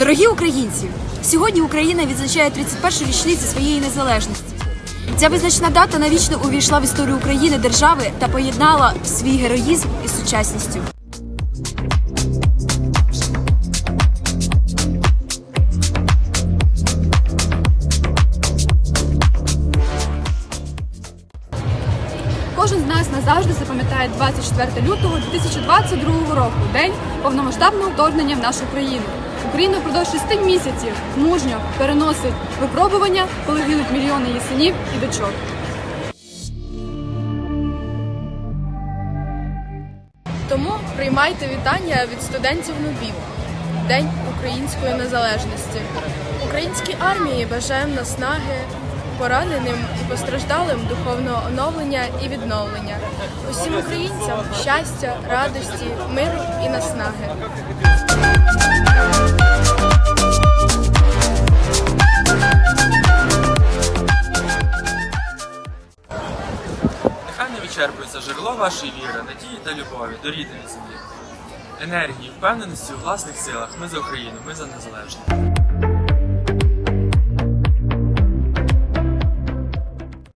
Дорогі українці, сьогодні Україна відзначає 31-ю річницю своєї незалежності. Ця визначна дата навічно увійшла в історію України держави та поєднала свій героїзм із сучасністю. Кожен з нас назавжди запам'ятає 24 лютого 2022 року, день повномасштабного вторгнення в нашу країну. Україна впродовж шести місяців мужньо переносить випробування, коли гинуть мільйони її синів і дочок. Тому приймайте вітання від студентів НУБІВ. День української незалежності. Українській армії бажаємо наснаги, пораненим і постраждалим духовного оновлення і відновлення. Усім українцям щастя, радості, миру і наснаги. Нехай не вичерпується джерело вашої віри, надії та любові до рідної землі. Енергії, впевненості у власних силах. Ми за Україну, ми за незалежність.